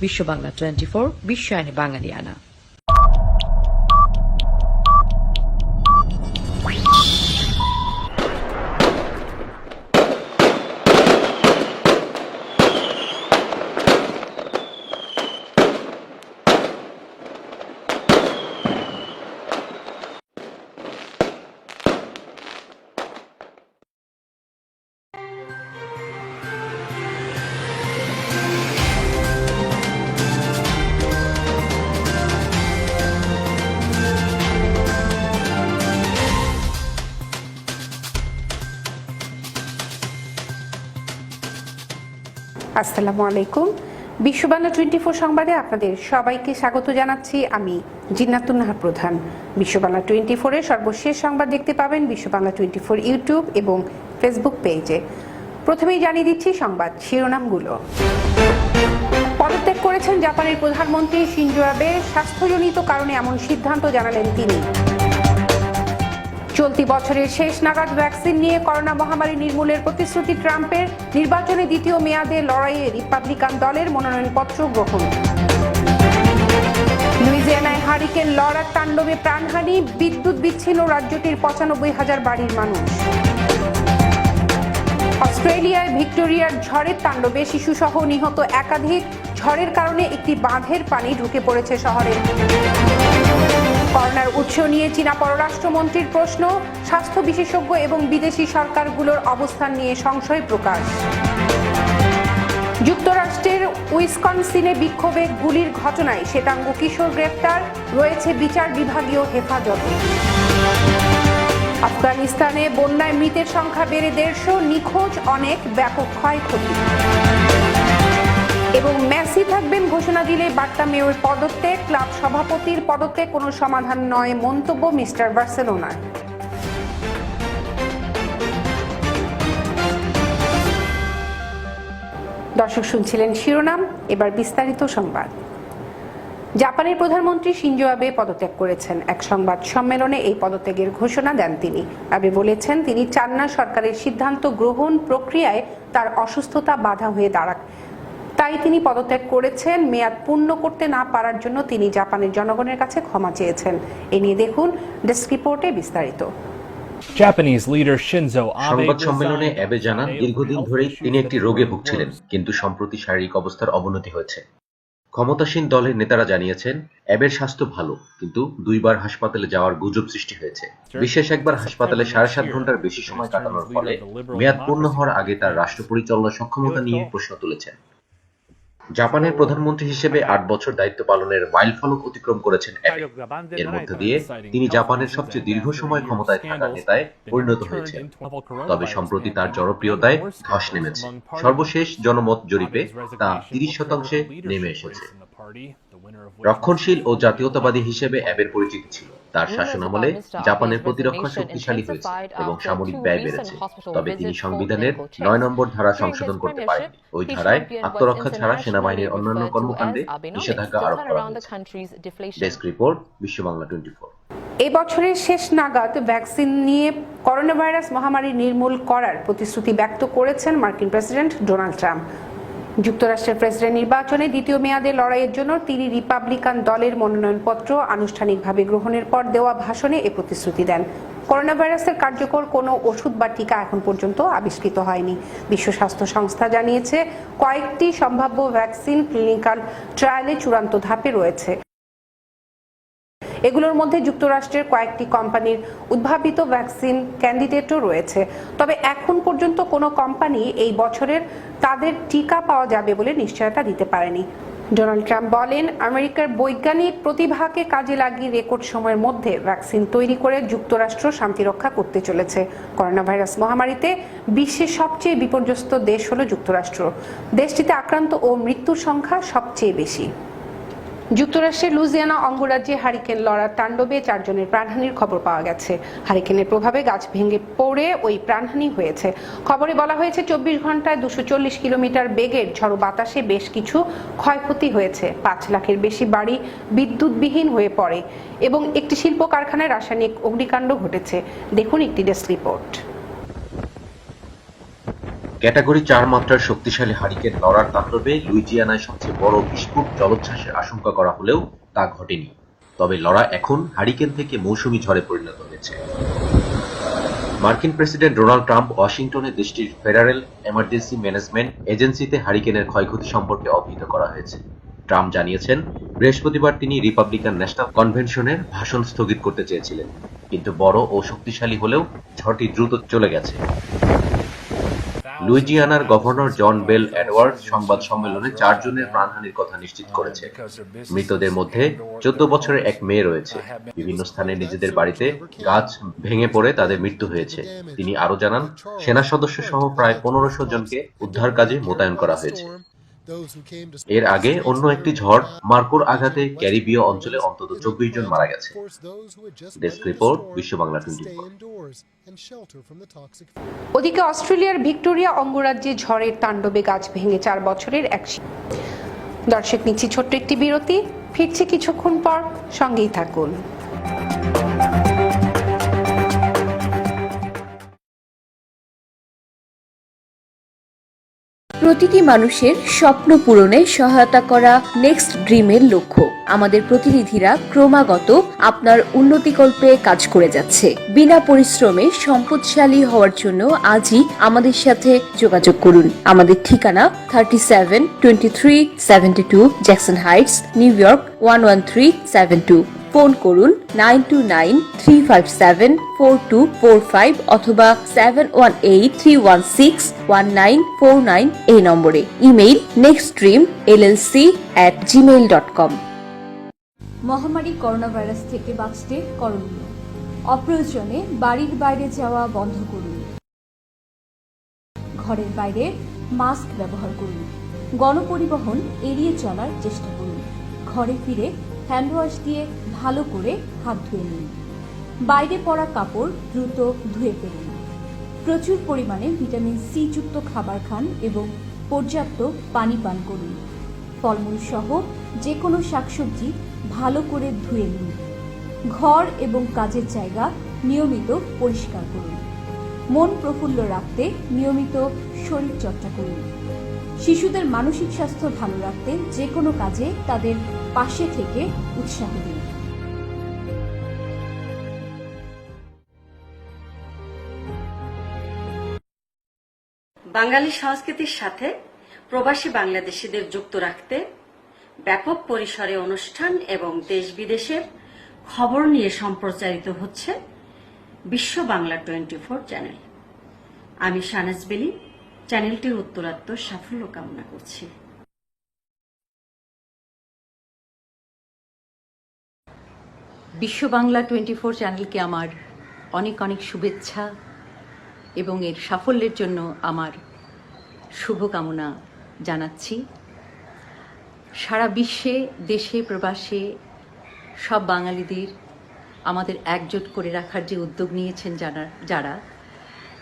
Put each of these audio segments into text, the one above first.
বিশ্ব Bangla twenty four বিশ্বায়নে বাঙালিয়ানা আসসালামু আলাইকুম। বিশ্ববাংলা টোয়েন্টি ফোর সংবাদে আপনাদের সবাইকে স্বাগত জানাচ্ছি। আমি জিন্নাতুন্নাহার প্রধান। বিশ্ববাংলা টোয়েন্টি ফোরের সর্বশেষ সংবাদ দেখতে পাবেন বিশ্ববাংলা টোয়েন্টি ফোর ইউটিউব এবং ফেসবুক পেজে। প্রথমেই জানিয়ে দিচ্ছি সংবাদ শিরোনামগুলো। পদত্যাগ করেছেন জাপানের প্রধানমন্ত্রী শিনজো আবে। স্বাস্থ্যজনিত কারণে এমন সিদ্ধান্ত জানালেন তিনি। চলতি বছরের শেষ নাগাদ ভ্যাকসিন নিয়ে করোনা মহামারী নির্মূলের প্রতিশ্রুতি ট্রাম্পের, নির্বাচনে দ্বিতীয় মেয়াদে লড়াইয়ে রিপাবলিকান দলের মনোনয়নপত্র গ্রহণ। লুইজিয়ানায় হারিকেন লড়ার তাণ্ডবে প্রাণহানি, বিদ্যুৎ বিচ্ছিন্ন রাজ্যটির পঁচানব্বই হাজার বাড়ির মানুষ। অস্ট্রেলিয়ায় ভিক্টোরিয়ার ঝড়ের তাণ্ডবে শিশুসহ নিহত একাধিক, ঝড়ের কারণে একটি বাঁধের পানি ঢুকে পড়েছে শহরে। করোনার উৎস নিয়ে চীনা পররাষ্ট্রমন্ত্রীর প্রশ্ন, স্বাস্থ্য বিশেষজ্ঞ এবং বিদেশি সরকারগুলোর অবস্থান নিয়ে সংশয় প্রকাশ। যুক্তরাষ্ট্রের উইসকনসিনে বিক্ষোভে গুলির ঘটনায় শ্বেতাঙ্গ কিশোর গ্রেপ্তার, রয়েছে বিচার বিভাগীয় হেফাজতে। আফগানিস্তানে বন্যায় মৃতের সংখ্যা বেড়ে দেড়শো, নিখোঁজ অনেক, ব্যাপক ক্ষয়ক্ষতি। এবং মেসি থাকবেন ঘোষণা দিলে বার্তা মেয়র পদত্যাগ, ক্লাব সভাপতির পদত্যাগ কোনো সমাধান নয়, মন্তব্য মিস্টার বার্সেলোনার। দর্শক শুনছিলেন শিরোনাম, এবার বিস্তারিত সংবাদ। জাপানের প্রধানমন্ত্রী শিনজো আবে পদত্যাগ করেছেন। এক সংবাদ সম্মেলনে এই পদত্যাগের ঘোষণা দেন তিনি। আবে বলেছেন, তিনি চান না সরকারের সিদ্ধান্ত গ্রহণ প্রক্রিয়ায় তার অসুস্থতা বাধা হয়ে দাঁড়াক তাই তিনি পদত্যাগ করেছেন। মেয়াদ পূর্ণ করতে না পারার জন্য তিনি জাপানের জনগণের কাছে ক্ষমা চেয়েছেন। এ নিয়ে দেখুন ডেস্ক রিপোর্টে বিস্তারিত। সংবাদ সম্মেলনে অ্যাবে জানান দীর্ঘদিন ধরেই তিনি একটি রোগে ভুগছিলেন কিন্তু সম্প্রতি শারীরিক অবস্থার অবনতি হয়েছে। ক্ষমতাসীন দলের নেতারা জানিয়েছেন অ্যাবের স্বাস্থ্য ভালো কিন্তু দুইবার হাসপাতালে যাওয়ার গুজব সৃষ্টি হয়েছে। বিশেষ একবার হাসপাতালে সাড়ে সাত ঘণ্টার বেশি সময় কাটানোর ফলে মেয়াদ পূর্ণ হওয়ার আগে তার রাষ্ট্র পরিচালনার সক্ষমতা নিয়ে প্রশ্ন তুলেছেন। জাপানের প্রধানমন্ত্রী হিসেবে আট বছর দায়িত্ব পালনের মাইলফলক অতিক্রম করেছেন অ্যাবে এর মধ্য দিয়ে তিনি জাপানের সবচেয়ে দীর্ঘ সময় ক্ষমতায় থাকা নেতায় পরিণত হয়েছেন। তবে সম্প্রতি তার জনপ্রিয়তায় ধস নেমেছে। সর্বশেষ জনমত জরিপে তা তিরিশ শতাংশে নেমে এসেছে। রক্ষণশীল ও জাতীয়তাবাদী হিসেবে অ্যাবের পরিচিতি ছিল। তার শাসনামলে জাপানের প্রতিরক্ষা শক্তিশালী হয়েছে এবং সামরিক ব্যয় বেড়েছে। তবে তিনি সংবিধানের নয় নম্বর ধারা সংশোধন করতে পারেননি ওই ধারায় আত্মরক্ষা ছাড়া সেনাবাহিনীর অন্যান্য কর্মকাণ্ডে নিষেধাজ্ঞা আরোপ করা হয়েছে। ডেস্ক রিপোর্ট বিশ্ব বাংলা টোয়েন্টি ফোর এই বছরের শেষ নাগাদ ভ্যাকসিন নিয়ে করোনা ভাইরাস মহামারী নির্মূল করার প্রতিশ্রুতি ব্যক্ত করেছেন মার্কিন প্রেসিডেন্ট ডোনাল্ড ট্রাম্প। যুক্তরাষ্ট্রের প্রেসিডেন্ট নির্বাচনে দ্বিতীয় মেয়াদে লড়াইয়ের জন্য তিনি রিপাবলিকান দলের মনোনয়নপত্র আনুষ্ঠানিকভাবে গ্রহণের পর দেওয়া ভাষণে এ প্রতিশ্রুতি দেন। করোনা ভাইরাসের কার্যকর কোনো ওষুধ বা টিকা এখন পর্যন্ত আবিষ্কৃত হয়নি। বিশ্ব স্বাস্থ্য সংস্থা জানিয়েছে, কয়েকটি সম্ভাব্য ভ্যাকসিন ক্লিনিক্যাল ট্রায়ালে চূড়ান্ত ধাপে রয়েছে। এগুলোর মধ্যে যুক্তরাষ্ট্রের কয়েকটি কোম্পানির উদ্ভাবিত ভ্যাকসিন ক্যান্ডিডেটও রয়েছে। তবে এখন পর্যন্ত কোনো কোম্পানি এই বছরের তাদের টিকা পাওয়া যাবে বলে নিশ্চয়তা দিতে পারেনি। ডোনাল্ড ট্রাম্প বলেন, আমেরিকার বৈজ্ঞানিক প্রতিভাকে কাজে লাগিয়ে রেকর্ড সময়ের মধ্যে ভ্যাকসিন তৈরি করে যুক্তরাষ্ট্র শান্তি রক্ষা করতে চলেছে। করোনা ভাইরাস মহামারীতে বিশ্বের সবচেয়ে বিপর্যস্ত দেশ হল যুক্তরাষ্ট্র। দেশটিতে আক্রান্ত ও মৃত্যুর সংখ্যা সবচেয়ে বেশি। যুক্তরাষ্ট্রের লুজিয়ানা অঙ্গরাজ্যে হারিকেন লড়ার তাণ্ডবে চারজনের প্রাণহানির খবর পাওয়া গেছে। হারিকেনের প্রভাবে গাছ ভেঙে পড়ে ওই প্রাণহানি হয়েছে। খবরে বলা হয়েছে, চব্বিশ ঘন্টায় দুশো চল্লিশ কিলোমিটার বেগের ঝড়ো বাতাসে বেশ কিছু ক্ষয়ক্ষতি হয়েছে। পাঁচ লাখের বেশি বাড়ি বিদ্যুৎবিহীন হয়ে পড়ে এবং একটি শিল্প কারখানায় রাসায়নিক অগ্নিকাণ্ড ঘটেছে। দেখুন একটি ডেস্ক রিপোর্ট। ক্যাটাগরি চার মাত্রার শক্তিশালী হারিকেন লড়ার তাণ্ডবে লুইজিয়ানায় সবচেয়ে বড় বিস্ফোট জলোচ্ছ্বাসের আশঙ্কা করা হলেও তা ঘটেনি। তবে লড়া এখন হারিকেন থেকে মৌসুমী ঝড়ে পরিণত হয়েছে। মার্কিন প্রেসিডেন্ট ডোনাল্ড ট্রাম্প ওয়াশিংটনে দেশটির ফেডারেল এমার্জেন্সি ম্যানেজমেন্ট এজেন্সিতে হারিকেনের ক্ষয়ক্ষতি সম্পর্কে অবহিত করা হয়েছে। ট্রাম্প জানিয়েছেন, বৃহস্পতিবার তিনি রিপাবলিকান ন্যাশনাল কনভেনশনের ভাষণ স্থগিত করতে চেয়েছিলেন। কিন্তু বড় ও শক্তিশালী হলেও ঝড়টি দ্রুত চলে গেছে। লুইজিয়ানার গভর্নর জন বেল এডওয়ার্ড সংবাদ সম্মেলনে চারজনের প্রাণহানির কথা নিশ্চিত করেছে। মৃতদের মধ্যে চোদ্দ বছরের এক মেয়ে রয়েছে। বিভিন্ন স্থানে নিজেদের বাড়িতে গাছ ভেঙে পড়ে তাদের মৃত্যু হয়েছে। তিনি আরও জানান, সেনা সদস্য সহ প্রায় পনেরোশো জনকে উদ্ধার কাজে মোতায়েন করা হয়েছে। এর আগে অন্য একটি ঝড় মার্কোর আঘাতে ক্যারিবীয় অঞ্চলে অন্তত চব্বিশ জন মারা গেছে। ডেস্ক রিপোর্ট বিশ্ব বাংলা ওদিকে অস্ট্রেলিয়ার ভিক্টোরিয়া অঙ্গরাজ্যে ঝড়ের তাণ্ডবে গাছ ভেঙে চার বছরের এক দর্শক নিচ্ছি ছোট্ট একটি বিরতি। ফিরছে কিছুক্ষণ পর সঙ্গেই থাকুন। প্রতিটি মানুষের স্বপ্ন পূরণে সহায়তা করা নেক্সট ড্রিমের লক্ষ্য। আমাদের প্রতিনিধিরা ক্রমাগত আপনার উন্নতিকল্পে কাজ করে যাচ্ছে। বিনা পরিশ্রমে সম্পদশালী হওয়ার জন্য আজই আমাদের সাথে যোগাযোগ করুন। আমাদের ঠিকানা thirty seven twenty three seventy two Jackson Heights, New York one one three seven two. Phone করুন nine two nine three five seven four two four five অথবা seven one eight three one six one nine four nine এই নম্বরে। Email next dream LLC at Gmail dot com মহামারী corona virus থেকে বাঁচতে করণীয়। অপ্রয়োজনে বাড়ির বাইরে যাওয়া বন্ধ করুন। ঘরের বাইরে মাস্ক ব্যবহার করুন। গণপরিবহন এড়িয়ে চলার চেষ্টা করুন। ঘরে ফিরে হ্যান্ড ওয়াশ দিয়ে ভালো করে হাত ধুয়ে নিন। বাইরে পরা কাপড় দ্রুত ধুয়ে ফেলুন। প্রচুর পরিমাণে ভিটামিন সি যুক্ত খাবার খান এবং পর্যাপ্ত পানি পান করুন। ফলমূল সহ যে কোনো শাকসবজি ভালো করে ধুয়ে নিন। ঘর এবং কাজের জায়গা নিয়মিত পরিষ্কার করুন। মন প্রফুল্ল রাখতে নিয়মিত শরীর চর্চা করুন। শিশুদের মানসিক স্বাস্থ্য ভালো রাখতে যে কোনো কাজে তাদের পাশে থেকে উৎসাহ দিন। বাঙালি সংস্কৃতির সাথে প্রবাসী বাংলাদেশিদের যুক্ত রাখতে ব্যাপক পরিসরে অনুষ্ঠান এবং দেশ বিদেশের খবর নিয়ে সম্প্রচারিত হচ্ছে বিশ্ব বাংলা টোয়েন্টি ফোর চ্যানেল। আমি শানাজ বেলি, চ্যানেলটির উত্তরাত্ম সাফল্য কামনা করছি। বিশ্ব বাংলা টোয়েন্টি ফোর চ্যানেলকে আমার অনেক অনেক শুভেচ্ছা এবং এর সাফল্যের জন্য আমার শুভকামনা জানাচ্ছি। সারা বিশ্বে, দেশে, প্রবাসে সব বাঙালিদের আমাদের একজোট করে রাখার যে উদ্যোগ নিয়েছেন যারা যারা,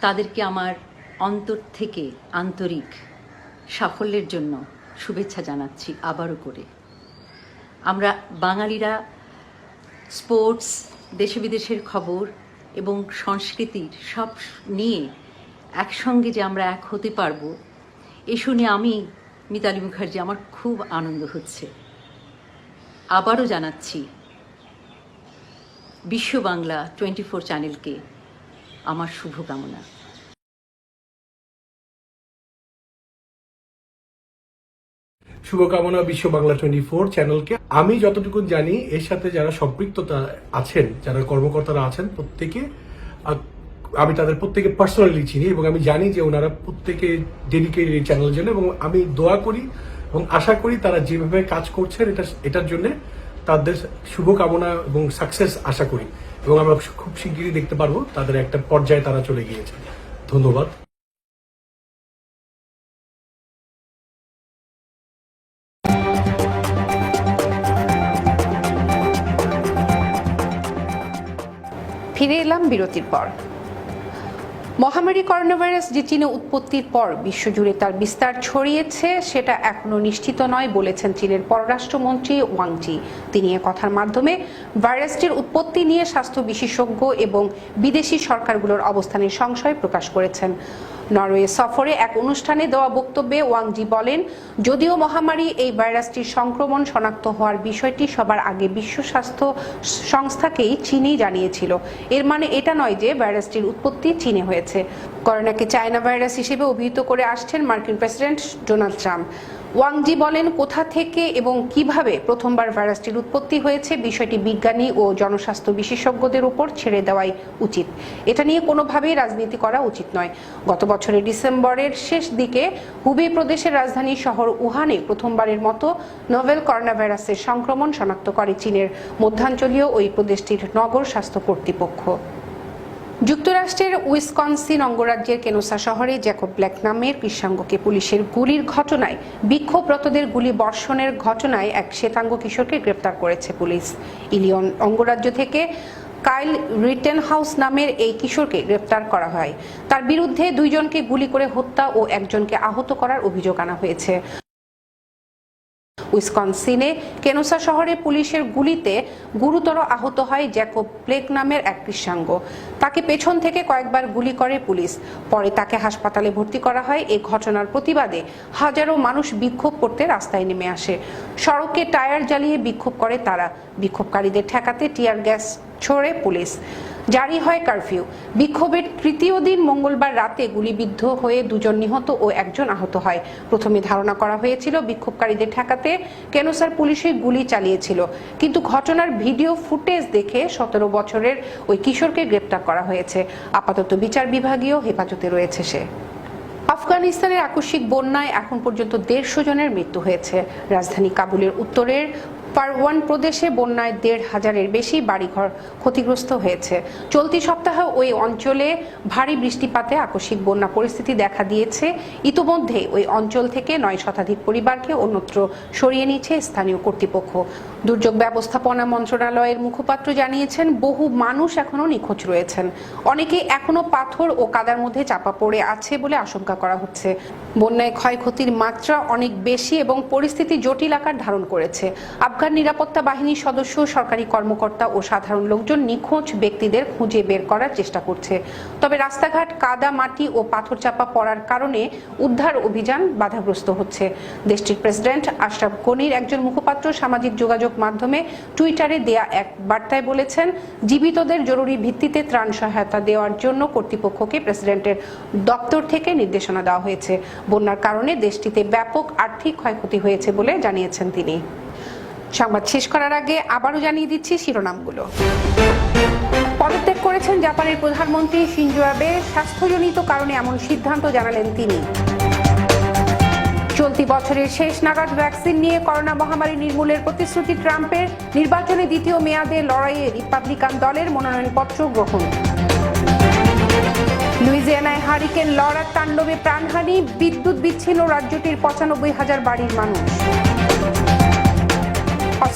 তাদেরকে আমার অন্তর থেকে আন্তরিক সাফল্যের জন্য শুভেচ্ছা জানাচ্ছি আবারও করে। আমরা বাঙালিরা স্পোর্টস, দেশে বিদেশের খবর এবং সংস্কৃতির সব নিয়ে একসঙ্গে যে আমরা এক হতে পারব, এ শুনে আমি মিতালি মুখার্জি আমার খুব আনন্দ হচ্ছে। আবারও জানাচ্ছি, বিশ্ব বাংলা টোয়েন্টি ফোর চ্যানেলকে আমার শুভকামনা। শুভকামনা বিশ্ব বাংলা টোয়েন্টি ফোর চ্যানেলকে আমি যতটুকু জানি, এর সাথে যারা সম্পৃক্ততা আছেন, যারা কর্মকর্তারা আছেন প্রত্যেকে আমি তাদের প্রত্যেকে পার্সোনালি চিনি এবং আমি জানি যে ওনারা প্রত্যেকে ডেডিকেটেড এই চ্যানেলের জন্য এবং আমি দোয়া করি এবং আশা করি তারা যেভাবে কাজ করছেন, এটা, এটার জন্য তাদের শুভকামনা এবং সাকসেস আশা করি। এবং আমরা খুব শিগগিরই দেখতে পারব, তাদের একটা পর্যায়ে তারা চলে গিয়েছে। ধন্যবাদ। ফিরে এলাম বিরতির পর। মহামারী করোনা ভাইরাস যে চীনে উৎপত্তির পর বিশ্বজুড়ে তার বিস্তার ছড়িয়েছে, সেটা এখনও নিশ্চিত নয় বলেছেন চীনের পররাষ্ট্রমন্ত্রী ওয়াংচি তিনি এ কথার মাধ্যমে ভাইরাসটির উৎপত্তি নিয়ে স্বাস্থ্য বিশেষজ্ঞ এবং বিদেশি সরকারগুলোর অবস্থানের সংশয় প্রকাশ করেছেন। নরওয়ে সফরে এক অনুষ্ঠানে দেওয়া বক্তব্যে ওয়াংজি বলেন, যদিও মহামারী এই ভাইরাসটির সংক্রমণ শনাক্ত হওয়ার বিষয়টি সবার আগে বিশ্ব স্বাস্থ্য সংস্থাকেই চীনই জানিয়েছিল। এর মানে এটা নয় যে ভাইরাসটির উৎপত্তি চীনে হয়েছে। করোনাকে চায়না ভাইরাস হিসেবে অভিহিত করে আসছেন মার্কিন প্রেসিডেন্ট ডোনাল্ড ট্রাম্প। ওয়াংজি বলেন, কোথা থেকে এবং কীভাবে প্রথমবার ভাইরাসটির উৎপত্তি হয়েছে বিষয়টি বিজ্ঞানী ও জনস্বাস্থ্য বিশেষজ্ঞদের উপর ছেড়ে দেওয়াই উচিত। এটা নিয়ে কোনোভাবেই রাজনীতি করা উচিত নয়। গত বছরের ডিসেম্বরের শেষ দিকে হুবেই প্রদেশের রাজধানী শহর উহানে প্রথমবারের মতো নোভেল করোনা ভাইরাসের সংক্রমণ শনাক্ত করে চীনের মধ্যাঞ্চলীয় ওই প্রদেশটির নগর স্বাস্থ্য কর্তৃপক্ষ। যুক্তরাষ্ট্রের উইসকনসিন অঙ্গরাজ্যের কেনোসা শহরে জ্যাকব ব্ল্যাক নামের কৃষ্ণাঙ্গকে পুলিশের গুলির ঘটনায়, বিক্ষোভরতদের গুলি বর্ষণের ঘটনায় এক শ্বেতাঙ্গ কিশোরকে গ্রেপ্তার করেছে পুলিশ। ইলিয়ন অঙ্গরাজ্য থেকে কাইল রিটেন হাউস নামের এই কিশোরকে গ্রেপ্তার করা হয়। তার বিরুদ্ধে দুইজনকে গুলি করে হত্যা ও একজনকে আহত করার অভিযোগ আনা হয়েছে। উইসকনসিনে। কেনোসা শহরে পুলিশের গুলিতে গুরুতর আহত হয় জ্যাকব প্লেক নামের এক কৃষ্ণাঙ্গ তাকে পেছন থেকে কয়েকবার গুলি করে পুলিশ। পরে তাকে হাসপাতালে ভর্তি করা হয়। এই ঘটনার প্রতিবাদে হাজারো মানুষ বিক্ষোভ করতে রাস্তায় নেমে আসে। সড়কে টায়ার জ্বালিয়ে বিক্ষোভ করে তারা। বিক্ষোভকারীদের ঠেকাতে টিয়ার গ্যাস ছোড়ে পুলিশ। জারি হয় কারফিউ। বিক্ষোভের তৃতীয় দিন মঙ্গলবার রাতে গুলিবিদ্ধ হয়ে দুজন নিহত ও একজন আহত হয়। প্রথমে ধারণা করা হয়েছিল, বিক্ষোভকারীদের ঠেকাতে কেনসার পুলিশে গুলি চালিয়েছিল। কিন্তু ঘটনার ভিডিও ফুটেজ দেখে সতেরো বছরের ওই কিশোরকে গ্রেপ্তার করা হয়েছে। আপাতত বিচার বিভাগীয় হেফাজতে রয়েছে সে। আফগানিস্তানের আকস্মিক বন্যায় এখন পর্যন্ত দেড়শো জনের মৃত্যু হয়েছে। রাজধানী কাবুলের উত্তরের পারওয়ান প্রদেশে বন্যায় দেড় হাজারের বেশি বাড়িঘর ক্ষতিগ্রস্ত হয়েছে। চলতি সপ্তাহে ওই অঞ্চলে ভারী বৃষ্টিপাতে আকস্মিক বন্যা পরিস্থিতি দেখা দিয়েছে। ইতোমধ্যে ওই অঞ্চল থেকে নয় শতাধিক পরিবারকে অন্যত্র সরিয়ে নিয়েছে স্থানীয় কর্তৃপক্ষ। দুর্যোগ ব্যবস্থাপনা মন্ত্রণালয়ের মুখপাত্র জানিয়েছেন, বহু মানুষ এখনও নিখোঁজ রয়েছেন। অনেকে এখনও পাথর ও কাদার মধ্যে চাপা পড়ে আছে বলে আশঙ্কা করা হচ্ছে। বন্যায় ক্ষয়ক্ষতির মাত্রা অনেক বেশি এবং পরিস্থিতি জটিল আকার ধারণ করেছে। আফগান নিরাপত্তা বাহিনীর সদস্য, সরকারি কর্মকর্তা ও সাধারণ লোকজন নিখোঁজ ব্যক্তিদের খুঁজে বের করার চেষ্টা করছে। তবে রাস্তাঘাট, কাদা, মাটি ও পাথর চাপা পড়ার কারণে উদ্ধার অভিযান বাধাগ্রস্ত হচ্ছে। দেশটির প্রেসিডেন্ট আশরাফ গনির একজন মুখপাত্র সামাজিক যোগাযোগ মাধ্যমে টুইটারে দেয়া এক বার্তায় বলেছেন, জীবিতদের জরুরি ভিত্তিতে ত্রাণ সহায়তা দেওয়ার জন্য কর্তৃপক্ষকে প্রেসিডেন্টের দপ্তর থেকে নির্দেশনা দেওয়া হয়েছে। বন্যার কারণে দেশটিতে ব্যাপক আর্থিক ক্ষয়ক্ষতি হয়েছে বলে জানিয়েছেন তিনি। সংবাদ শেষ করার আগে আবারও জানিয়ে দিচ্ছি শিরোনামগুলো। পদত্যাগ করেছেন জাপানের প্রধানমন্ত্রী শিনজো আবে। স্বাস্থ্যজনিত কারণে এমন সিদ্ধান্ত জানালেন তিনি। চলতি বছরের শেষ নাগাদ ভ্যাকসিন নিয়ে করোনা মহামারী নির্মূলের প্রতিশ্রুতি ট্রাম্পের। নির্বাচনে দ্বিতীয় মেয়াদে লড়াইয়ে রিপাবলিকান দলের মনোনয়নপত্র গ্রহণ। লুইজিয়ানায় হারিকেন লড়ার তাণ্ডবে প্রাণহানি, বিদ্যুৎ বিচ্ছিন্ন রাজ্যটির পঁচানব্বই হাজার বাড়ির মানুষ।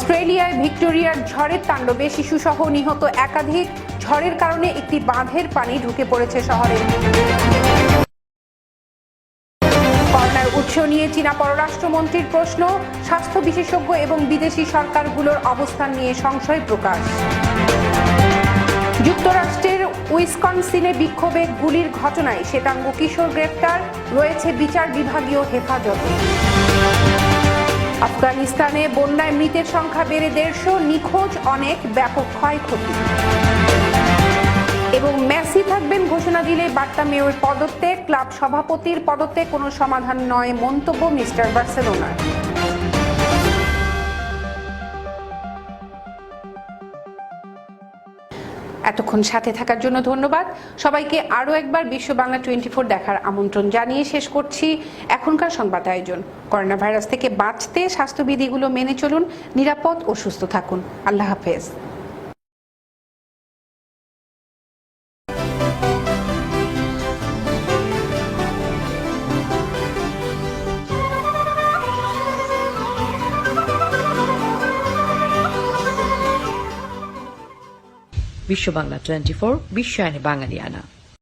অস্ট্রেলিয়ায় ভিক্টোরিয়ার ঝড়ের তাণ্ডবে শিশুসহ নিহত একাধিক। ঝড়ের কারণে একটি বাঁধের পানি ঢুকে পড়েছে শহরে। করোনার উৎস নিয়ে চীনা পররাষ্ট্রমন্ত্রীর প্রশ্ন, স্বাস্থ্য বিশেষজ্ঞ এবং বিদেশি সরকারগুলোর অবস্থান নিয়ে সংশয় প্রকাশ। যুক্তরাষ্ট্রের উইসকনসিনে বিক্ষোভে গুলির ঘটনায় শ্বেতাঙ্গ কিশোর গ্রেপ্তার, রয়েছে বিচার বিভাগীয় হেফাজতে। আফগানিস্তানে বন্যায় মৃতের সংখ্যা বেড়ে দেড়শো, নিখোঁজ অনেক, ব্যাপক ক্ষয়ক্ষতি। এবং মেসি থাকবেন ঘোষণা দিলে বার্তা মেয়র পদত্যাগ, ক্লাব সভাপতির পদত্যাগ কোনো সমাধান নয়, মন্তব্য মিস্টার বার্সেলোনার। এতক্ষণ সাথে থাকার জন্য ধন্যবাদ। সবাইকে আরও একবার বিশ্ব বাংলা টোয়েন্টি ফোর দেখার আমন্ত্রণ জানিয়ে শেষ করছি এখনকার সংবাদ আয়োজন। করোনা ভাইরাস থেকে বাঁচতে স্বাস্থ্যবিধিগুলো মেনে চলুন, নিরাপদ ও সুস্থ থাকুন। আল্লাহ হাফেজ। বিশ্ব বাংলা টোয়েন্টি ফোর বিশ্বায়নে বাঙালিয়ানা।